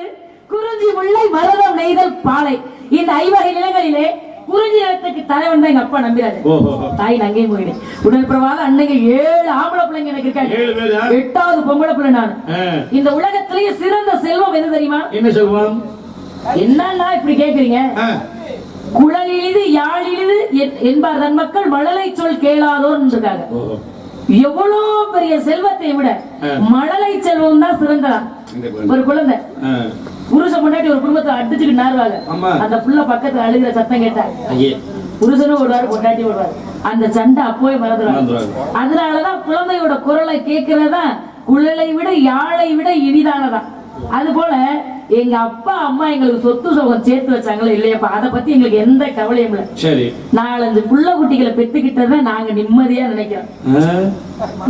கொண்டு குறிஞ்சி முல்லை மருதம் நெய்தல் பாலை. இந்த ஐவகை நிலங்களிலே குறிஞ்சி நிலத்துக்கு தலைவன் தான் எங்க அப்பா ஓஹோ. தாய் நங்கை மொழி உடல் பிரவாக அன்னைக்கு ஏழு ஆம்பளை பிள்ளைங்க எனக்கு? இருக்காங்க. எட்டாவது பொம்பளை பிள்ளை நான். இந்த உலகத்திலேயே சிறந்த செல்வம் எது தெரியுமா? என்ன சொல்லுவோம் என்னன்னா இப்படி கேக்குறீங்க? குழல் இழிது யாழ் இழிது என்- என்பார் தன் மக்கள் மழலை சொல் கேளாதோர் இருக்காங்க. எவ்வளவு பெரிய செல்வத்தை விட. மழலை செல்வம் தான் குழந்தை. ஒரு குழந்தை. ஆ, புருஷன் முன்னாடி ஒரு குடும்பத்தை அடிச்சுட்டு நாருவாங்க. அந்த புள்ள பக்கத்துல அழுகிற சத்தம் கேட்டா. புருஷனும் ஓடுவாரு பொண்டாட்டி ஓடுவாரு. அந்த சண்டை அப்போவே மறந்துடுவாங்க. அதனாலதான் குழந்தையோட குரலை கேட்கிறதா குழலை விட யாழை விட இனிதானதான் அது போல எங்க அப்பா அம்மா எங்களுக்கு சொத்து சுகம் சேர்த்து வச்சாங்களோ இல்லையாப்பா அதை பத்தி எங்களுக்கு எந்த கவலையும் இல்லை. நாலஞ்சு புள்ள குட்டிகளை பெத்துக்கிட்டதை நாங்க நிம்மதியா நினைக்கிறோம்.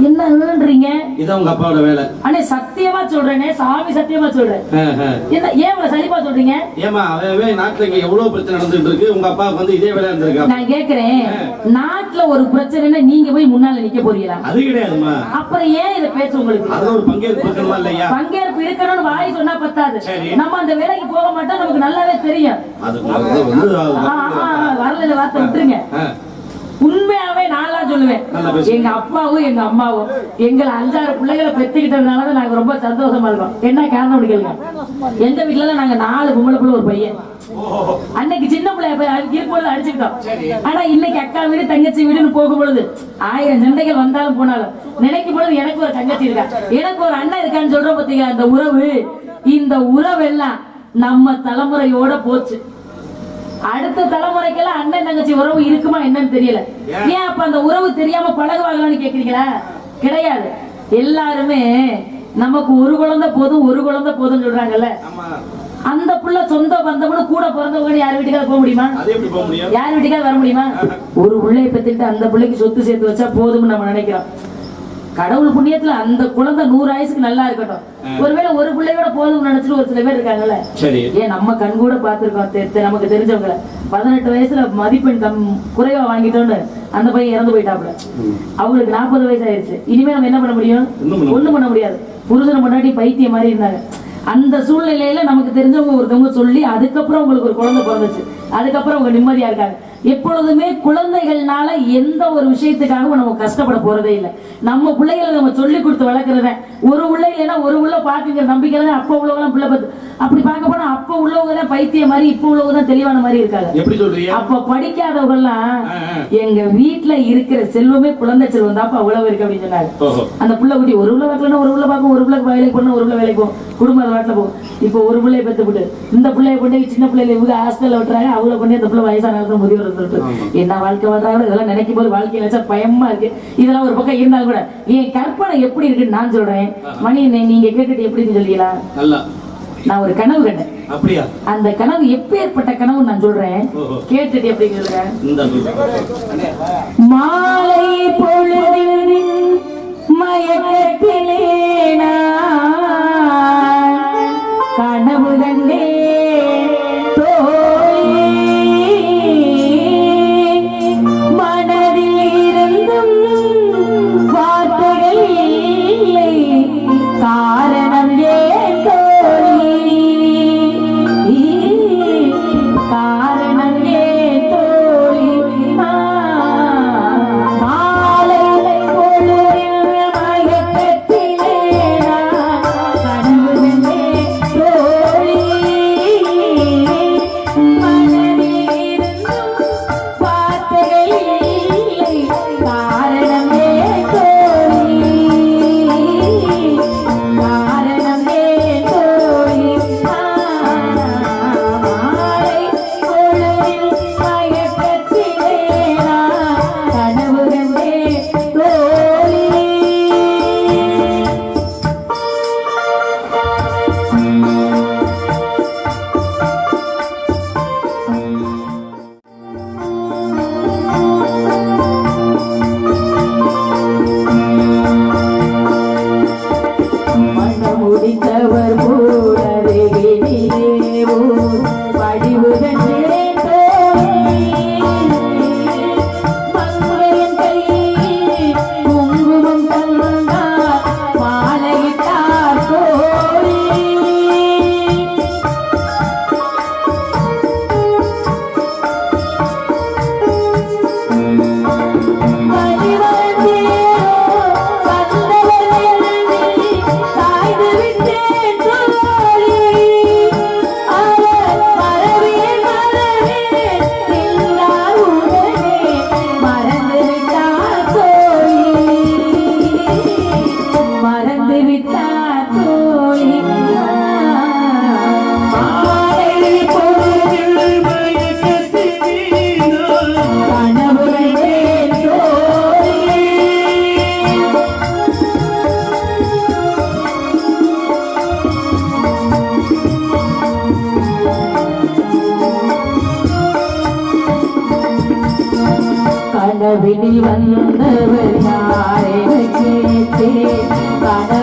என்னன்றீங்க இதான் உங்க அப்பாவோட வேலை. அண்ணே சத்தியமா சொல்றேனே சாமி சத்தியமா சொல்றேன். என்ன ஏன் இவ்வளவு சலிப்பா சொல்றீங்க? ஏமா அவன் நாட்டுல இங்க எவ்வளவு பிரச்சனை நடந்துட்டு இருக்கு உங்க அப்பாவுக்கு வந்து இதே வேலையா இருந்திருக்கா? நான் கேக்குறேன் நாட்டுல ஒரு பிரச்சனைன்னா நீங்க போய் முன்னால நிக்க போறீங்களா? அது கிடையாதுமா அப்புறம் ஏன் இத பேச்சு உங்களுக்கு? அதுல ஒரு பங்கேற்பு இருக்கணுமா இல்லையா? பங்கேற்பு இருக்கணும்னு வாய் சொன்னா பத்தாது. நம்ம அந்த வேலைக்கு போக மாட்டோம் நமக்கு நல்லாவே தெரியும். அது அது வந்து வரல வார்த்தை விட்டுருங்க. ஆ, சொல்லுவேன். எங்க அப்பாவும் எங்க அம்மாவும் எங்களை அஞ்சாறு பிள்ளைகளை பெத்துக்கிட்டதுனாலதான் நாங்க ரொம்ப சந்தோஷமா இருக்கோம். என்ன காரணம் அப்படி கேளுங்க. எங்க வீட்டுல நாங்க நாலு பொம்பளை பிள்ளை ஒரு பையன். அன்னைக்கு சின்ன பிள்ளைய இருக்கும்போது அடிச்சுக்கிட்டோம். ஆனா இன்னைக்கு அக்கா வீடு தங்கச்சி வீடுன்னு போகும் பொழுது ஆயிரம் சண்டைகள் வந்தாலும் போனாலும் நினைக்கும் பொழுது எனக்கு ஒரு தங்கச்சி இருக்கா? எனக்கு ஒரு அண்ணன் இருக்கான்னு சொல்ற பாத்தீங்க அந்த உறவு? இந்த உறவெல்லாம் நம்ம தலைமுறையோட போச்சு. அடுத்த தலைமுறைக்கெல்லாம் அண்ணன் தங்கச்சி உறவு இருக்குமா என்னன்னு தெரியல. ஏன்? அப்ப அந்த உறவு தெரியாம பழகுவாங்களான்னு கேக்குறீங்களா? கிடையாது. எல்லாருமே நமக்கு ஒரு குழந்தை போதும் ஒரு குழந்தை போதும்னு சொல்றாங்கல்ல. அந்த புள்ள சொந்த பந்தம்னு கூட பிறந்தவங்க யார் வீட்டுக்காவது போக முடியுமா? யார் வீட்டுக்காவது வர முடியுமா? ஒரு பிள்ளைய பெற்றுக்கிட்டு அந்த பிள்ளைக்கு சொத்து சேர்த்து வச்சா போதும்னு நம்ம நினைக்கிறோம். கடவுள் புண்ணியத்துல அந்த குழந்தை நூறு ஆயுசுக்கு நல்லா இருக்கட்டும். ஒருவேளை ஒரு பிள்ளையோட போதும்னு நினைச்சிட்டு ஒரு சில பேர் இருக்காங்கல்ல. ஏன் நம்ம கண் கூட தெ- நமக்கு தெரிஞ்சவங்க பதினெட்டு வயசுல மதிப்பெண் கம் குறைவா வாங்கிட்டோன்னு அந்த பையன் இறந்து போயிட்டாப்ல அவங்களுக்கு நாற்பது வயசு ஆயிருச்சு இனிமே நம்ம என்ன பண்ண முடியும்? ஒண்ணும் பண்ண முடியாது. புருஷனை முன்னாடி பைத்தியம் மாதிரி இருந்தாங்க. அந்த சூழ்நிலையில நமக்கு தெரிஞ்சவங்க ஒருத்தவங்க சொல்லி அதுக்கப்புறம் உங்களுக்கு ஒரு குழந்தை பிறந்துச்சு. அதுக்கப்புறம் அவங்க நிம்மதியா இருக்காங்க. எப்பொழுதுமே குழந்தைகள்னால எந்த ஒரு விஷயத்துக்காகவும் நம்ம கஷ்டப்பட போறதே இல்லை. நம்ம பிள்ளைகளை நம்ம சொல்லி கொடுத்து வளர்க்கறத ஒரு உள்ள இல்லைன்னா ஒரு உள்ள பாக்குங்கிற நம்பிக்கை தான் அப்ப உள்ளவங்க பிள்ளை பார்த்து அப்படி பார்க்க போனா அப்ப உள்ளவங்க தான் பைத்தியம் மாதிரி இப்ப உள்ளவங்க தான் தெளிவான மாதிரி இருக்காங்க. எப்படி சொல்றீங்க? அப்ப படிக்காதவங்கலாம் ஆ, ஆ. எங்க வீட்டுல இருக்கிற செல்வமே குழந்தை செல்வம் தான்ப்பா அவ்வளவு இருக்கு அப்படின்னு சொன்னாங்க. அந்த புள்ள குட்டி ஒரு உள்ள பார்க்கலன்னா ஒரு உள்ள பார்க்கும் ஒரு பிள்ளை வேலைக்கு போனா ஒரு பிள்ளை வேலைக்கு போகும் குடும்பம் அது வாட்டில் போகும் இப்போ ஒரு பிள்ளைய பெத்து விட்டு இந்த பிள்ளைய கொண்டு சின்ன பிள்ளைல இவங்க ஹாஸ்டல்ல விட்டுறாங்க அவங்கள கொண்டு இந்த பிள்ளை வயசான காலத்துல முதியோர் சொல்லிட்டு. என்ன வாழ்க்கை வாழ்றாங்க இதெல்லாம் நினைக்கும் போது வாழ்க்கையில வச்சா பயமா இருக்கு. இதெல்லாம் ஒரு பக்கம் இருந்தாலும் கூட என் கற்பனை எப்படி இருக்குன்னு நான் சொல்றேன். மணி நீங்க கேட்டுட்டு எப்படின்னு சொல்லிக்கலாம் நல்லா. நான் ஒரு கனவு கண்டேன். அப்படியா? அந்த கனவு எப்பேற்பட்ட கனவு நான் சொல்றேன். கேட்டுட்டு எப்படி சொல்றேன் மாலை பொழுதின் மயக்கத்திலே கனவினில் வந்தவர் யாரென கேட்டேன்